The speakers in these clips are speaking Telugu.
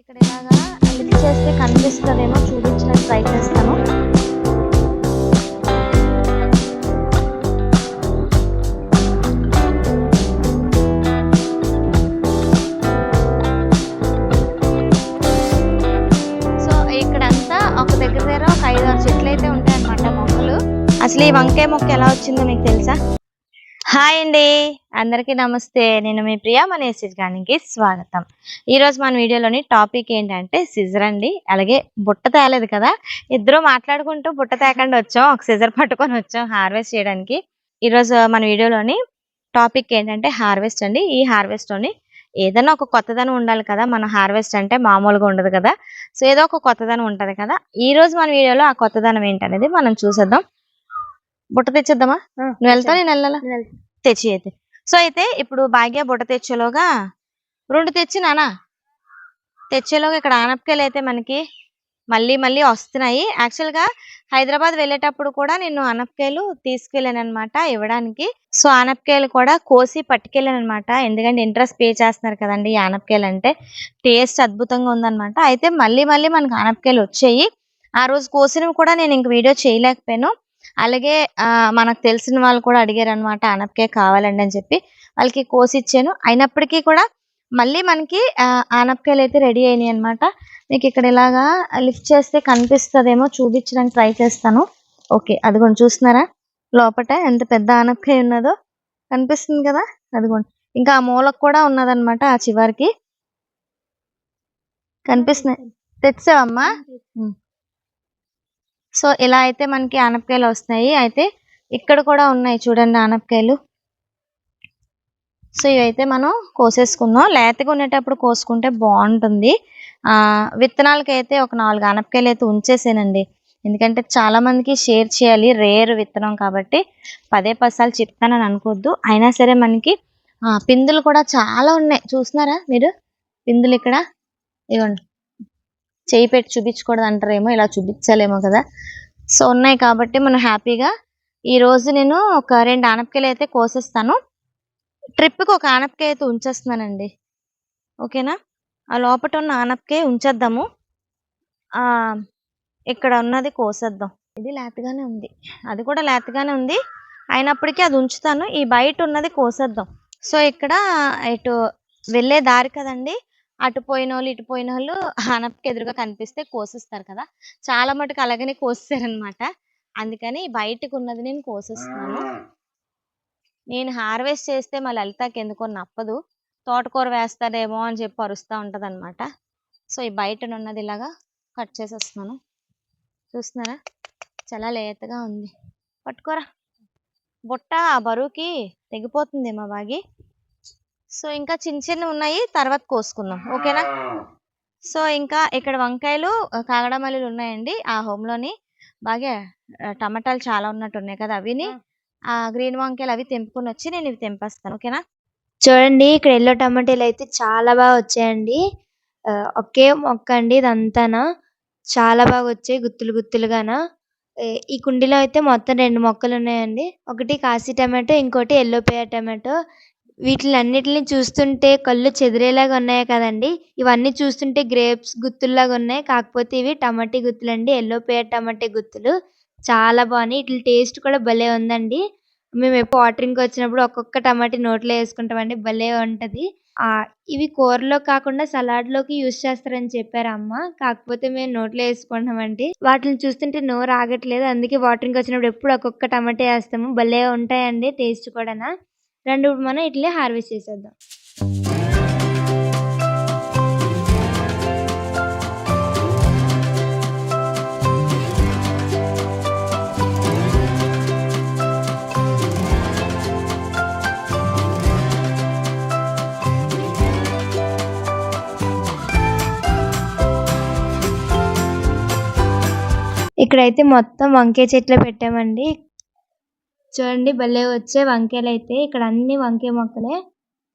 ఇక్కడ ఇలాగా చేస్తే కనిపిస్తుందేమో చూపించడానికి ట్రై చేస్తాను సో ఇక్కడంతా ఒక దగ్గర దగ్గర ఒక ఐదు ఆరు చెట్లు అయితే ఉంటాయన్నమాట మొక్కలు. అసలు ఈ వంకాయ మొక్క ఎలా వచ్చిందో మీకు తెలుసా? హాయ్ అండి. అందరికీ నమస్తే. నేను మీ ప్రియా మన గానికి స్వాగతం. ఈరోజు మన వీడియోలోని టాపిక్ ఏంటంటే సిజర్ అండి. అలాగే బుట్ట తేలేదు కదా. ఇద్దరు మాట్లాడుకుంటూ బుట్ట తేకుండా వచ్చాం. ఒక సిజర్ పట్టుకొని వచ్చాం హార్వెస్ట్ చేయడానికి. ఈ రోజు మన వీడియోలోని టాపిక్ ఏంటంటే హార్వెస్ట్ అండి. ఈ హార్వెస్ట్లోని ఏదైనా ఒక కొత్తదనం ఉండాలి కదా. మన హార్వెస్ట్ అంటే మామూలుగా ఉండదు కదా. సో ఏదో ఒక కొత్తదనం ఉంటుంది కదా. ఈ రోజు మన వీడియోలో ఆ కొత్తదనం ఏంటనేది మనం చూసేద్దాం. బుట్ట తెచ్చేద్దామా? నువ్వు వెళ్తావు? నేను వెళ్ళాలా? తెచ్చి అయితే సో అయితే ఇప్పుడు భాగ్య బుట్ట తెచ్చేలోగా రెండు తెచ్చినానా తెచ్చేలోగా ఇక్కడ ఆనపకాయలు అయితే మనకి మళ్ళీ మళ్ళీ వస్తున్నాయి. యాక్చువల్గా హైదరాబాద్ వెళ్ళేటప్పుడు కూడా నేను ఆనపకాయలు తీసుకెళ్ళాను అనమాట ఇవ్వడానికి. సో ఆనపకాయలు కూడా కోసి పట్టుకెళ్ళాను అనమాట ఎందుకంటే ఇంట్రెస్ట్ పే చేస్తున్నారు కదండి ఈ ఆనపకాయలు అంటే. టేస్ట్ అద్భుతంగా ఉందన్నమాట. అయితే మళ్ళీ మళ్ళీ మనకు ఆనపకాయలు వచ్చాయి. ఆ రోజు కోసినవి కూడా నేను ఇంక వీడియో చేయలేకపోయాను. అలాగే మనకు తెలిసిన వాళ్ళు కూడా అడిగారు అనమాట ఆనపకాయ కావాలండి అని చెప్పి. వాళ్ళకి కోసి ఇచ్చాను అయినప్పటికీ కూడా మళ్ళీ మనకి ఆనపకాయలు అయితే రెడీ అయినాయి అనమాట మీకు ఇక్కడ ఇలాగా లిఫ్ట్ చేస్తే కనిపిస్తుందేమో చూపించడానికి ట్రై చేస్తాను. ఓకే అదిగోండి చూస్తున్నారా? లోపట ఎంత పెద్ద ఆనపకాయ ఉన్నదో కనిపిస్తుంది కదా? అదిగోండి. ఇంకా ఆ మూలకు కూడా ఉన్నదనమాట ఆ చివరికి. కనిపిస్తున్నాయి. తెచ్చావమ్మా సో ఇలా అయితే మనకి ఆనపకాయలు వస్తున్నాయి. అయితే ఇక్కడ కూడా ఉన్నాయి చూడండి ఆనపకాయలు. సో ఇవైతే మనం కోసేసుకుందాం. లేతగా ఉండేటప్పుడు కోసుకుంటే బాగుంటుంది. విత్తనాలకి అయితే ఒక నాలుగు ఆనపకాయలు అయితే ఉంచేసానండి. ఎందుకంటే చాలామందికి షేర్ చేయాలి రేర్ విత్తనం కాబట్టి. పదే పసాలు చెప్తానని అనుకోవద్దు. అయినా సరే మనకి పిందులు కూడా చాలా ఉన్నాయి. చూస్తున్నారా మీరు? పిందులు ఇక్కడ. ఇవ్వండి చేయి పెట్టి చూపించకూడదు అంటారేమో ఇలా చూపించలేమో కదా. సో ఉన్నాయి కాబట్టి మనం హ్యాపీగా ఈరోజు నేను ఒక రెండు ఆనపకాయలు అయితే కోసేస్తాను. ట్రిప్కి ఒక ఆనపకాయ అయితే ఉంచేస్తున్నానండి. ఓకేనా? ఆ లోపల ఉన్న ఆనపకాయ ఉంచేద్దాము. ఇక్కడ ఉన్నది కోసేద్దాం. ఇది లేతగానే ఉంది. అది కూడా లేతగానే ఉంది. అయినప్పటికీ అది ఉంచుతాను. ఈ బయట ఉన్నది కోసేద్దాం. సో ఇక్కడ ఇటు వెళ్ళే దారి కదండి. అటు పోయిన వాళ్ళు ఇటు పోయిన వాళ్ళు ఆనపకాయ ఎదురుగా కనిపిస్తే కోసిస్తారు కదా. చాలా మటుకు అలాగనే కోస్తారనమాట అందుకని బయటకు ఉన్నది నేను కోసేస్తున్నాను. నేను హార్వెస్ట్ చేస్తే మా లలితకి ఎందుకో నప్పదు. తోటకూర వేస్తారేమో అని చెప్పి అరుస్తూ ఉంటుంది అనమాట సో ఈ బయట ఉన్నది ఇలాగా కట్ చేసేస్తున్నాను. చూస్తున్నారా? చాలా లేతగా ఉంది. పట్టుకోరా. బుట్ట ఆ బరువుకి తెగిపోతుంది మా బాగి సో ఇంకా చిన్న చిన్న ఉన్నాయి తర్వాత కోసుకుందాం. ఓకేనా? సో ఇంకా ఇక్కడ వంకాయలు కాగడమల్లిలు ఉన్నాయండి ఆ home లోని. బాగా టమాటాలు చాలా ఉన్నట్టు ఉన్నాయి కదా అవిని. ఆ. గ్రీన్ వంకాయలు అవి తెంపుకొని వచ్చి నేను ఇవి తెంపేస్తాను ఓకేనా? చూడండి ఇక్కడ ఎల్లో టమాటాలు అయితే చాలా బాగా వచ్చాయండి. ఒకే మొక్క అండి ఇదంతానా. చాలా బాగా వచ్చాయి గుత్తులు గుత్తులుగాన. ఈ కుండీలో అయితే మొత్తం రెండు మొక్కలు ఉన్నాయండి. ఒకటి కాశీ టమాటో ఇంకోటి ఎల్లో పేర్ టమాటో. వీటిలన్నిటిని చూస్తుంటే కళ్ళు చెదిరేలాగా ఉన్నాయి కదండి. ఇవన్నీ చూస్తుంటే గ్రేప్స్ గుత్తుల్లాగా ఉన్నాయి. కాకపోతే ఇవి టమాటీ గుత్తులు అండి ఎల్లో పేర్ టమాటీ గుత్తులు. చాలా బాగున్నాయి. వీటి టేస్ట్ కూడా భలే ఉందండి. మేము ఎప్పుడు వాటరింగ్ వచ్చినప్పుడు ఒక్కొక్క టమాటీ నోట్లో వేసుకుంటామండి. భలే ఉంటది. ఆ ఇవి కూరలో కాకుండా సలాడ్లోకి యూస్ చేస్తారని చెప్పారు అమ్మ. కాకపోతే మేము నోట్లో వేసుకుంటామండి. వాటిని చూస్తుంటే నోరు ఆగట్లేదు. అందుకే వాటరింగ్ వచ్చినప్పుడు ఎప్పుడు ఒక్కొక్క టమాటా వేస్తాము. భలే ఉంటాయండి టేస్ట్ కూడానా. రెండు మనం ఇట్లే హార్వెస్ట్ చేసేద్దాం. ఇక్కడైతే మొత్తం వంకాయ చెట్లు పెట్టామండి. చూడండి భలే వచ్చే వంకాయలు అయితే ఇక్కడ అన్ని వంకాయ మొక్కలే.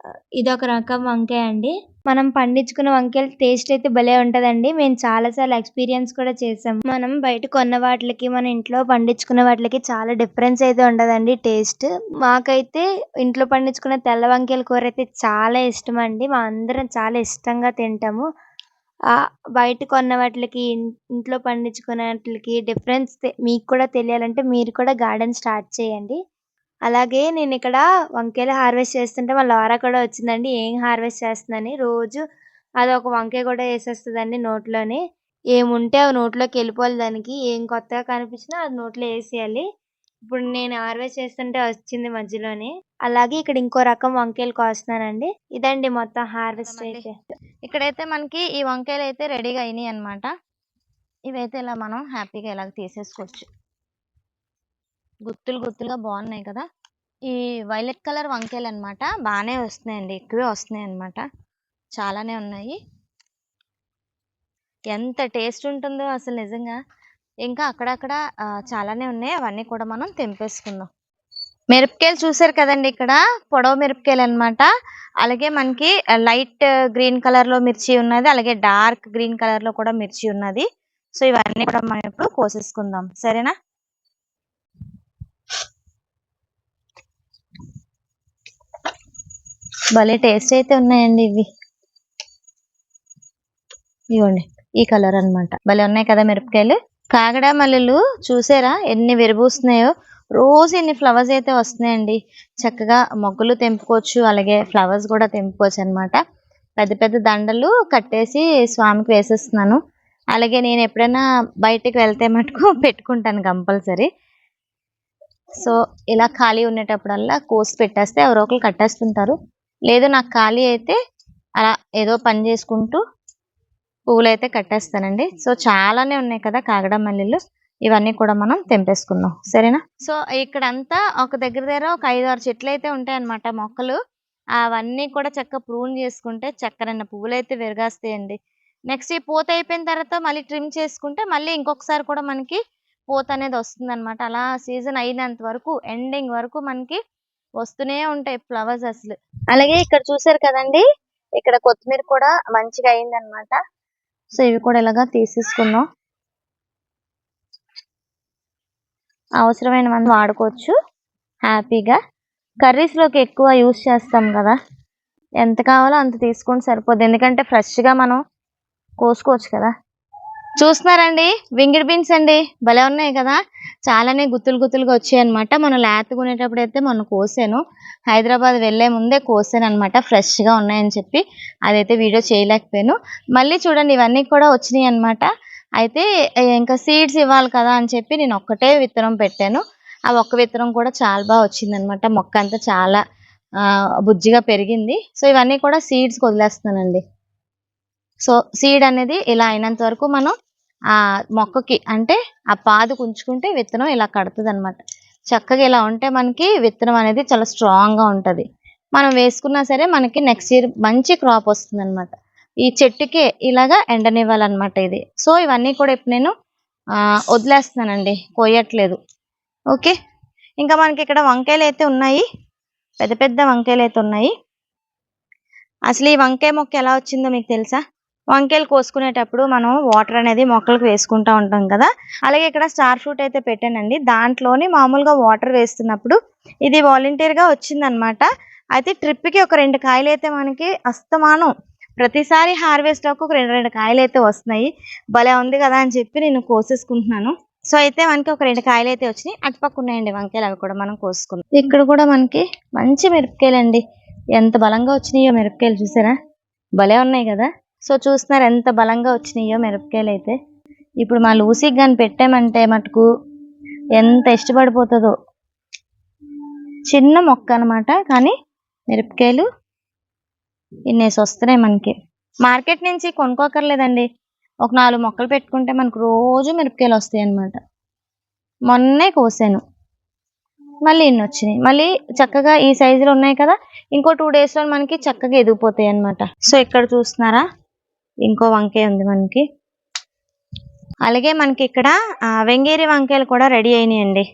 ఇది ఇదొక రకం వంకాయ అండి. మనం పండించుకున్న వంకాయలు టేస్ట్ అయితే భలే ఉంటదండి. మేము చాలా సార్లు ఎక్స్పీరియన్స్ కూడా చేసాం. మనం బయట కొన్న వాటికి మన ఇంట్లో పండించుకున్న వాటికి చాలా డిఫరెన్స్ అయితే ఉండదండి టేస్ట్. మాకైతే ఇంట్లో పండించుకున్న తెల్ల వంకాయల కూర అయితే చాలా ఇష్టం అండి. మా అందరం చాలా ఇష్టంగా తింటాము. బయట కొన్న వాటికి ఇంట్లో పండించుకునే వాటికి డిఫరెన్స్ తె మీకు కూడా తెలియాలంటే మీరు కూడా గార్డెన్ స్టార్ట్ చేయండి. అలాగే నేను ఇక్కడ వంకాయలు హార్వెస్ట్ చేస్తుంటే మా లారా కూడా వచ్చిందండి. ఏం హార్వెస్ట్ చేస్తుందని. రోజు అది ఒక వంకాయ కూడా వేసేస్తుందండి నోట్లోనే ఏముంటే అవి నోట్లోకి వెళ్ళిపోవాలి దానికి. ఏం కొత్తగా కనిపించినా అది నోట్లో వేసేయాలి ఇప్పుడు నేను హార్వెస్ట్ చేస్తుంటే వచ్చింది మధ్యలోని. అలాగే ఇక్కడ ఇంకో రకం వంకాయలు కోస్తున్నానండి. ఇదండి మొత్తం హార్వెస్ట్ అయితే. ఇక్కడైతే మనకి ఈ వంకాయలైతే రెడీగా అయినాయన్నమాట. ఇవైతే ఇలా మనం హ్యాపీగా ఇలాగ తీసేసుకోవచ్చు. గుత్తులు గుత్తులుగా బాగున్నాయి కదా! ఈ వైలెట్ కలర్ వంకాయలన్నమాట. బానే వస్తున్నాయండి. ఎక్కువే వస్తున్నాయన్నమాట. చాలానే ఉన్నాయి. ఎంత టేస్ట్ ఉంటుందో అసలు నిజంగా. ఇంకా అక్కడక్కడ చాలానే ఉన్నాయి. అవన్నీ కూడా మనం తెంపేసుకుందాం. మిరపకాయలు చూసారు కదండి ఇక్కడ. పొడవు మిరపకాయలన్నమాట. అలాగే మనకి లైట్ గ్రీన్ కలర్‌లో మిర్చి ఉన్నది. అలాగే డార్క్ గ్రీన్ కలర్‌లో కూడా మిర్చి ఉన్నది. సో, ఇవన్నీ కూడా మనం ఇప్పుడు కోసేసుకుందాం. సరేనా? భలే టేస్ట్ అయితే ఉన్నాయండి ఇవి. ఇవ్వండి ఈ కలర్ అన్నమాట. భలే ఉన్నాయి కదా మిరపకాయలు. కాగడ మల్లెలు చూసారా ఎన్ని విరబూస్తున్నాయో. రోజు ఎన్ని ఫ్లవర్స్ అయితే వస్తున్నాయండి. చక్కగా మొగ్గలు తెంపుకోవచ్చు. అలాగే ఫ్లవర్స్ కూడా తెంపుకోవచ్చు అనమాట పెద్ద పెద్ద దండలు కట్టేసి స్వామికి వేసేస్తున్నాను. అలాగే నేను ఎప్పుడైనా బయటికి వెళ్తే మటుకు పెట్టుకుంటాను కంపల్సరీ. సో, ఇలా ఖాళీ ఉండేటప్పుడల్లా కోసి పెట్టేస్తే ఎవరో ఒకరు కట్టేస్తుంటారు. లేదు నాకు ఖాళీ అయితే అలా ఏదో పని చేసుకుంటూ పువ్వులైతే కట్టేస్తానండి. సో, చాలానే ఉన్నాయి కదా కాగడ మల్లెలు. ఇవన్నీ కూడా మనం తెంపేసుకుందాం. సరేనా? సో, ఇక్కడంతా ఒక దగ్గర దగ్గర ఒక ఐదు ఆరు చెట్లు అయితే ఉంటాయన్నమాట మొక్కలు. అవన్నీ కూడా చక్కగా ప్రూన్ చేసుకుంటే చక్కనన్న పువ్వులు అయితే విరగాస్తాయండి. నెక్స్ట్ ఈ పూత అయిపోయిన తర్వాత మళ్ళీ ట్రిమ్ చేసుకుంటే మళ్ళీ ఇంకొకసారి కూడా మనకి పూత అనేది వస్తుందన్నమాట. అలా సీజన్ అయినంత వరకు ఎండింగ్ వరకు మనకి వస్తూనే ఉంటాయి ఫ్లవర్స్ అసలు. అలాగే ఇక్కడ చూసారు కదండీ! ఇక్కడ కొత్తిమీర కూడా మంచిగా అయిందన్నమాట. సో, ఇవి కూడా ఇలాగా అవసరమైన అవసరమైనవన్నీ వాడుకోవచ్చు హ్యాపీగా. కర్రీస్‌లోకి ఎక్కువ యూస్ చేస్తాం కదా! ఎంత కావాలో అంత తీసుకుంటే సరిపోద్ది. ఎందుకంటే ఫ్రెష్‌గా మనం కోసుకోవచ్చు కదా! చూస్తున్నారండి వింగిడ్ బీన్స్ అండి. భలే ఉన్నాయి కదా! చాలానే గుత్తులు గుత్తులుగా వచ్చాయి అనమాట మనం లేత కొనేటప్పుడైతే మొన్న కోసాను. హైదరాబాద్ వెళ్ళే ముందే కోసాను అనమాట ఫ్రెష్‌గా ఉన్నాయని చెప్పి. అదైతే వీడియో చేయలేకపోయాను. మళ్ళీ చూడండి ఇవన్నీ కూడా వచ్చినాయి అనమాట అయితే ఇంకా సీడ్స్ ఇవ్వాలి కదా అని చెప్పి నేను ఒక్కటే విత్తనం పెట్టాను. ఆ ఒక్క విత్తనం కూడా చాలా బాగా వచ్చిందనమాట మొక్క అంతా చాలా బుజ్జిగా పెరిగింది. సో, ఇవన్నీ కూడా సీడ్స్ వదిలేస్తున్నానండి. సో, సీడ్ అనేది ఇలా అయినంత వరకు మనం ఆ మొక్కకి అంటే ఆ పాదు ఉంచుకుంటే విత్తనం ఇలా కడతదన్నమాట. చక్కగా ఇలా ఉంటే మనకి విత్తనం అనేది చాలా స్ట్రాంగ్‌గా ఉంటుంది మనం వేసుకున్నా సరే మనకి నెక్స్ట్ ఇయర్ మంచి క్రాప్ వస్తుందన్నమాట. ఈ చెట్టుకే ఇలాగా ఎండనివ్వాలన్నమాట ఇది. సో, ఇవన్నీ కూడా ఇప్పుడు నేను వదిలేస్తున్నానండి. కోయట్లేదు. ఓకే. ఇంకా మనకి ఇక్కడ వంకాయలు అయితే ఉన్నాయి. పెద్ద పెద్ద వంకాయలు అయితే ఉన్నాయి. అసలు ఈ వంకాయ మొక్క ఎలా వచ్చిందో మీకు తెలుసా? వంకాయలు కోసుకునేటప్పుడు మనం వాటర్ అనేది మొక్కలకు వేసుకుంటూ ఉంటాం కదా! అలాగే ఇక్కడ స్టార్ ఫ్రూట్ అయితే పెట్టానండి. దాంట్లోని మామూలుగా వాటర్ వేస్తున్నప్పుడు ఇది వాలంటీర్‌గా వచ్చిందనమాట అయితే ట్రిప్‌కి ఒక రెండు కాయలు అయితే మనకి అస్తమానం ప్రతిసారి హార్వెస్ట్ ఒక రెండు రెండు కాయలు అయితే వస్తున్నాయి. భలే ఉంది కదా! అని చెప్పి నేను కోసేసుకుంటున్నాను. సో, అయితే మనకి ఒక రెండు కాయలు అయితే వచ్చినాయి. అటుపక్క ఉన్నాయండి వంకాయలు అవి కూడా మనం కోసుకుందాం. ఇక్కడ కూడా మనకి మంచి మిరపకాయలండి. ఎంత బలంగా వచ్చినాయో మిరపకాయలు చూసారా? భలే ఉన్నాయి కదా! సో, చూస్తున్నారు ఎంత బలంగా వచ్చినాయో మిరపకాయలు అయితే ఇప్పుడు మా లూసీకి కానీ పెట్టామంటే మటుకు ఎంత ఇష్టపడిపోతుందో చిన్న మొక్క అనమాట కానీ మిరపకాయలు ఇన్నేసి వస్తున్నాయి మనకి. మార్కెట్ నుంచి కొనుక్కోక్కర్లేదండి. ఒక నాలుగు మొక్కలు పెట్టుకుంటే మనకు రోజు మిరపకాయలు వస్తాయి అన్నమాట మొన్నే కోసాను. మళ్ళీ ఇన్ని వచ్చినాయి మళ్ళీ చక్కగా ఈ సైజులో ఉన్నాయి కదా! ఇంకో టూ డేస్‌లో మనకి చక్కగా ఎదిగిపోతాయి అనమాట సో, ఇక్కడ చూస్తున్నారా? ఇంకో వంకాయ ఉంది మనకి. అలాగే మనకి ఇక్కడ వెంగేరి వంకాయలు కూడా రెడీ అయినాయండి.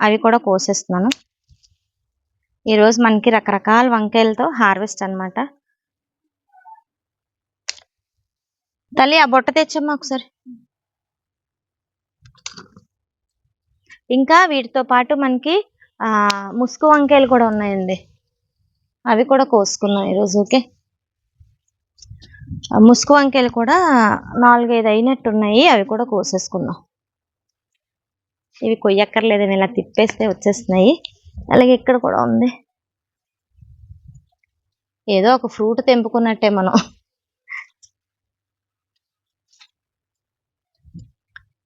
అవి కూడా కోసేస్తున్నాను. ఈరోజు మనకి రకరకాల వంకాయలతో హార్వెస్ట్ అనమాట తల్లి ఆ బొట్ట తెచ్చమ్మా ఒకసారి. ఇంకా వీటితో పాటు మనకి ముసుగు వంకాయలు కూడా ఉన్నాయండి. అవి కూడా కోసుకున్నాం ఈరోజు. ఓకే. ముసుగు వంకాయలు కూడా నాలుగైదు అయినట్టు ఉన్నాయి అవి కూడా కోసేసుకుందాం. ఇవి కొయ్యక్కర్లేదు ఇలా తిప్పేస్తే వచ్చేస్తున్నాయి. అలాగే ఇక్కడ కూడా ఉంది. ఏదో ఒక ఫ్రూట్ తెంపుకున్నట్టే మనం.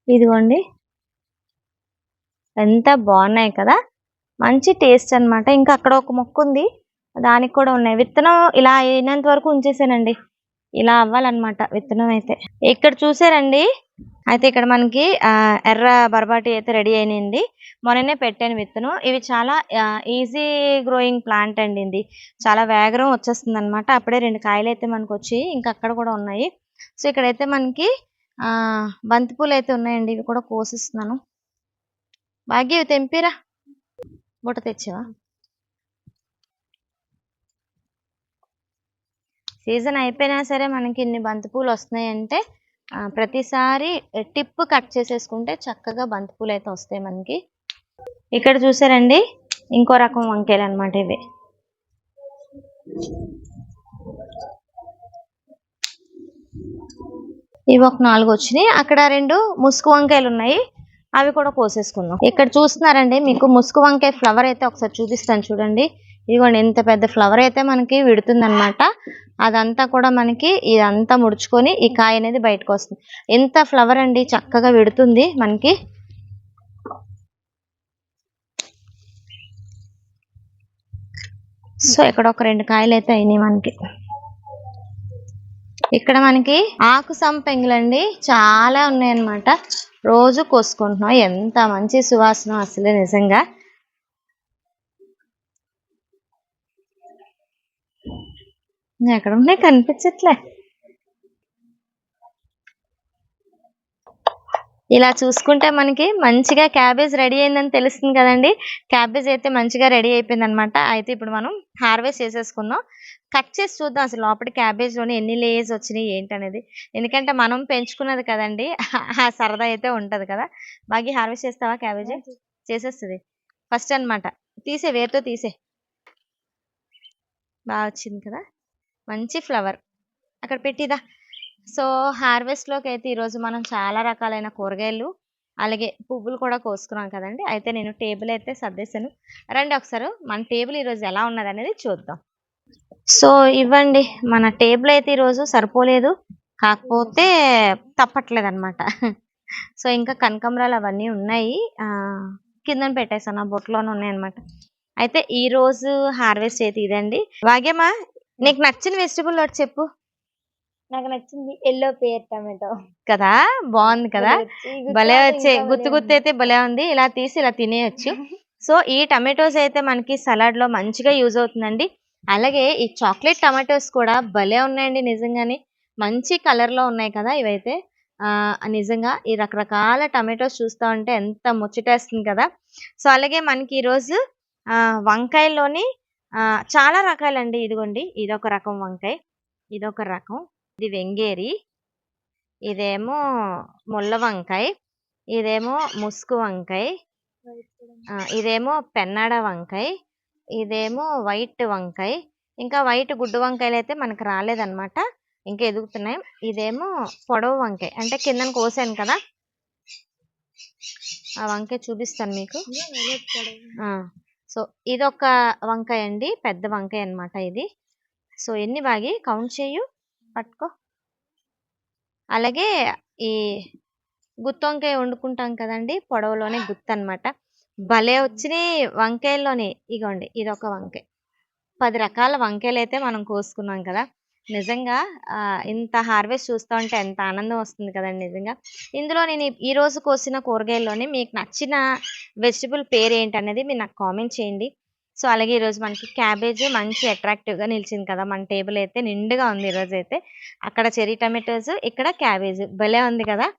ఇదిగోండి. ఎంత బాగున్నాయి కదా. మంచి టేస్ట్ అన్నమాట. ఇంకా అక్కడ ఒక మొక్క ఉంది దానికి కూడా ఉన్నాయి. విత్తనం ఇలా అయినంత వరకు ఉంచేసానండి. ఇలా అవ్వాలన్నమాట విత్తనం అయితే. ఇక్కడ చూసారండి? అయితే ఇక్కడ మనకి ఎర్ర బరబాటి అయితే రెడీ అయినాయండి మొన్ననే పెట్టాను విత్తనం. ఇవి చాలా ఈజీ గ్రోయింగ్ ప్లాంట్ అండి ఇది. చాలా వేగరం వచ్చేస్తుంది అనమాట అప్పుడే రెండు కాయలు అయితే మనకు వచ్చి ఇంకా అక్కడ కూడా ఉన్నాయి. సో ఇక్కడైతే మనకి బంతిపూలు అయితే ఉన్నాయండి. ఇవి కూడా కోసిస్తున్నాను. భాగ్య ఇవి తెంపిరా. బుట్ట తెచ్చావా? సీజన్ అయిపోయినా సరే మనకి ఇన్ని బంతిపూలు వస్తున్నాయంటే ప్రతిసారి టిప్ కట్ చేసేసుకుంటే చక్కగా బంతిపూలు అయితే వస్తాయి మనకి. ఇక్కడ చూసారండి ఇంకో రకం వంకాయలు అనమాట ఇవి. ఇవి ఒక నాలుగు వచ్చినాయి. అక్కడ రెండు ముసుగు వంకాయలు ఉన్నాయి. అవి కూడా కోసేసుకుందాం. ఇక్కడ చూస్తున్నారండి మీకు ముసుగు వంకాయ ఫ్లవర్ అయితే ఒకసారి చూపిస్తాను చూడండి. ఇదిగోండి ఎంత పెద్ద ఫ్లవర్ అయితే మనకి విడుతుందనమాట అదంతా కూడా మనకి ఇదంతా ముడుచుకొని ఈ కాయ అనేది బయటకు వస్తుంది. ఎంత ఫ్లవర్ అండి చక్కగా విడుతుంది మనకి. సో ఇక్కడ ఒక రెండు కాయలు అయితే అయినాయి మనకి. ఇక్కడ మనకి ఆకు సంపెంగులండి చాలా ఉన్నాయన్నమాట. రోజు కోసుకుంటున్నాం. ఎంత మంచి సువాసన అసలే నిజంగా. ఎక్కడ ఉన్నాయి కనిపించట్లే. ఇలా చూసుకుంటే మనకి మంచిగా క్యాబేజ్ రెడీ అయిందని తెలుస్తుంది కదండి. క్యాబేజ్ అయితే మంచిగా రెడీ అయిపోయింది అనమాట అయితే ఇప్పుడు మనం హార్వెస్ట్ చేసేసుకుందాం. కట్ చేసి చూద్దాం అసలు లోపల క్యాబేజ్లోని ఎన్ని లేయర్స్ వచ్చినాయి ఏంటనేది. ఎందుకంటే మనం పెంచుకున్నది కదండి ఆ సరదా అయితే ఉంటది కదా. బాగా హార్వెస్ట్ చేస్తావా క్యాబేజ్? చేసేస్తుంది. ఫస్ట్ అన్నమాట తీసే వేరుతో తీసే. బాగా వచ్చింది కదా. మంచి ఫ్లవర్. అక్కడ పెట్టిదా. సో హార్వెస్ట్లోకి అయితే ఈరోజు మనం చాలా రకాలైన కూరగాయలు అలాగే పువ్వులు కూడా కోసుకున్నాం కదండి. అయితే నేను టేబుల్ అయితే సర్దేశాను. రండి ఒకసారి మన టేబుల్ ఈరోజు ఎలా ఉన్నది అనేది చూద్దాం. సో ఇవ్వండి మన టేబుల్ అయితే ఈరోజు సరిపోలేదు. కాకపోతే తప్పట్లేదు అనమాట సో ఇంకా కనకంబరాలు అవన్నీ ఉన్నాయి. కింద పెట్టేసాను ఆ బొట్లోనే ఉన్నాయి అనమాట అయితే ఈ రోజు హార్వెస్ట్ అయితే ఇదండి. వాగేమా నీకు నచ్చిన వెజిటబుల్ ఒకటి చెప్పు. నాకు నచ్చింది ఎల్లో పేర్ టమాటో. కదా? బాగుంది కదా? భలే వచ్చే గుత్తు గుత్తు అయితే భలే ఉంది. ఇలా తీసి ఇలా తినేయచ్చు. సో ఈ టమాటోస్ అయితే మనకి సలాడ్లో మంచిగా యూజ్ అవుతుందండి. అలాగే ఈ చాక్లెట్ టమాటోస్ కూడా భలే ఉన్నాయండి నిజంగానే. మంచి కలర్లో ఉన్నాయి కదా ఇవైతే. ఆ నిజంగా ఈ రకరకాల టమాటోస్ చూస్తా ఉంటే ఎంత ముచ్చటేస్తుంది కదా. సో అలాగే మనకి ఈ రోజు ఆ వంకాయలోని చాలా రకాలండి. ఇదిగోండి. ఇదొక రకం వంకాయ. ఇదొక రకం. ఇది వెంగేరి. ఇదేమో ముళ్ళ వంకాయ. ఇదేమో ముసుగు వంకాయ. ఇదేమో పెన్నాడ వంకాయ. ఇదేమో వైట్ వంకాయ. ఇంకా వైట్ గుడ్డు వంకాయలు అయితే మనకు రాలేదన్నమాట. ఇంకా ఎదుగుతున్నాయి. ఇదేమో పొడవు వంకాయ. అంటే కిందన కోసాను కదా. ఆ వంకాయ చూపిస్తాను మీకు. సో ఇదొక వంకాయ అండి. పెద్ద వంకాయ అన్నమాట ఇది. సో ఎన్ని బాగి? కౌంట్ చేయు పట్టుకో. అలాగే ఈ గుత్తి వంకాయ వండుకుంటాం కదండి. పొడవలోనే గుత్త అన్నమాట. భలే వచ్చినాయి వంకాయల్లోనే. ఇగోండి ఇదొక వంకాయ. పది రకాల వంకాయలు అయితే మనం కోసుకున్నాం కదా. నిజంగా ఇంత హార్వెస్ట్ చూస్తూ ఉంటే ఎంత ఆనందం వస్తుంది కదండి నిజంగా. ఇందులో నేను ఈ- రోజు కోసిన కూరగాయల్లోని మీకు నచ్చిన వెజిటబుల్ పేరు ఏంటనేది మీరు నాకు కామెంట్ చేయండి. సో అలాగే ఈరోజు మనకి క్యాబేజ్ మంచి attractive గా నిలిచింది కదా మన టేబుల్ అయితే నిండుగా ఉంది ఈరోజు అయితే. అక్కడ చెరీ టమాటోస్ ఇక్కడ క్యాబేజ్. భలే ఉంది కదా.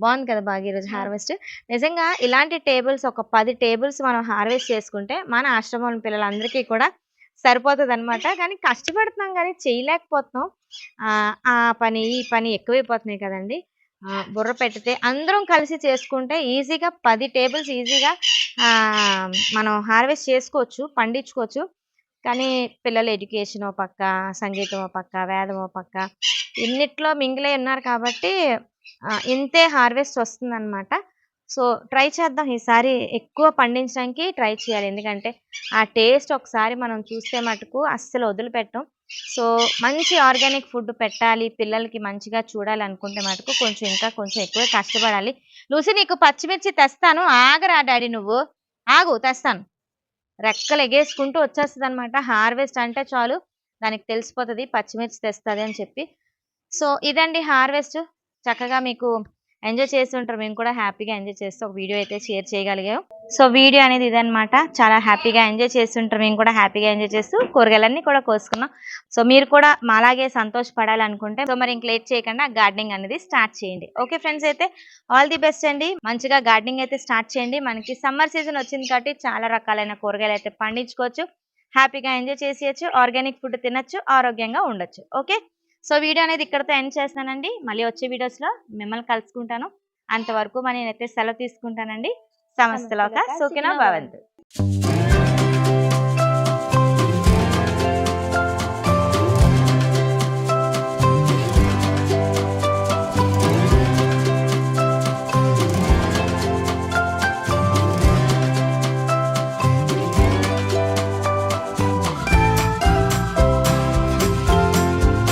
బాగుంది కదా బాగా ఈరోజు హార్వెస్ట్. నిజంగా ఇలాంటి టేబుల్స్ ఒక పది టేబుల్స్ మనం హార్వెస్ట్ చేసుకుంటే మన ఆశ్రమం పిల్లలందరికీ కూడా సరిపోతుంది అనమాట కానీ కష్టపడుతున్నాం కానీ చేయలేకపోతున్నాం. ఆ, పని ఈ పని ఎక్కువైపోతున్నాయి కదండి. బుర్ర పెట్టితే అందరం కలిసి చేసుకుంటే ఈజీగా పది టేబుల్స్ ఈజీగా మనం హార్వెస్ట్ చేసుకోవచ్చు పండించుకోవచ్చు. కానీ పిల్లల ఎడ్యుకేషన్ ఓ పక్క సంగీతం ఓ పక్క వేదం ఓ పక్క ఇన్నిట్లో మింగిలై ఉన్నారు కాబట్టి ఇంతే హార్వెస్ట్ వస్తుందన్నమాట. సో ట్రై చేద్దాం ఈసారి ఎక్కువ పండించడానికి ట్రై చేయాలి. ఎందుకంటే ఆ టేస్ట్ ఒకసారి మనం చూస్తే మటుకు అస్సలు వదిలిపెట్టం. సో మంచి ఆర్గానిక్ ఫుడ్ పెట్టాలి పిల్లలకి మంచిగా చూడాలి అనుకుంటే మటుకు కొంచెం ఇంకా కొంచెం ఎక్కువ కష్టపడాలి. లూసి నీకు పచ్చిమిర్చి తెస్తాను. ఆగరా డాడీ నువ్వు? ఆగు తెస్తాను. రెక్కలు ఎగేసుకుంటూ వచ్చేస్తుంది అనమాట హార్వెస్ట్ అంటే చాలు. దానికి తెలిసిపోతుంది పచ్చిమిర్చి తెస్తుంది అని చెప్పి. సో ఇదండి హార్వెస్ట్. చక్కగా మీకు ఎంజాయ్ చేసి ఉంటారు. మేము కూడా హ్యాపీగా ఎంజాయ్ చేస్తూ ఒక వీడియో అయితే షేర్ చేయగలిగాం. సో వీడియో అనేది ఇదనమాట చాలా హ్యాపీగా ఎంజాయ్ చేస్తుంటారు మేము కూడా హ్యాపీగా ఎంజాయ్ చేస్తూ కూరగాయలన్నీ కూడా కోసుకున్నాం. సో మీరు కూడా మాలాగే సంతోషపడాలనుకుంటే సో మరి ఇంక లేట్ చేయకుండా గార్డెనింగ్ అనేది స్టార్ట్ చేయండి. ఓకే ఫ్రెండ్స్ అయితే ఆల్ ది బెస్ట్ అండి. మంచిగా గార్డెనింగ్ అయితే స్టార్ట్ చేయండి. మనకి సమ్మర్ సీజన్ వచ్చింది కాబట్టి చాలా రకాలైన కూరగాయలు అయితే పండించుకోవచ్చు. హ్యాపీగా ఎంజాయ్ చేసేయచ్చు. ఆర్గానిక్ ఫుడ్ తినొచ్చు. ఆరోగ్యంగా ఉండొచ్చు. ఓకే? సో వీడియో అనేది ఇక్కడతో ఎండ్ చేస్తానండి. మళ్ళీ వచ్చే వీడియోస్లో మిమ్మల్ని కలుసుకుంటాను. అంతవరకు మరి నేనైతే సెలవు తీసుకుంటానండి. సమస్తలోక సోకినా భవంతు.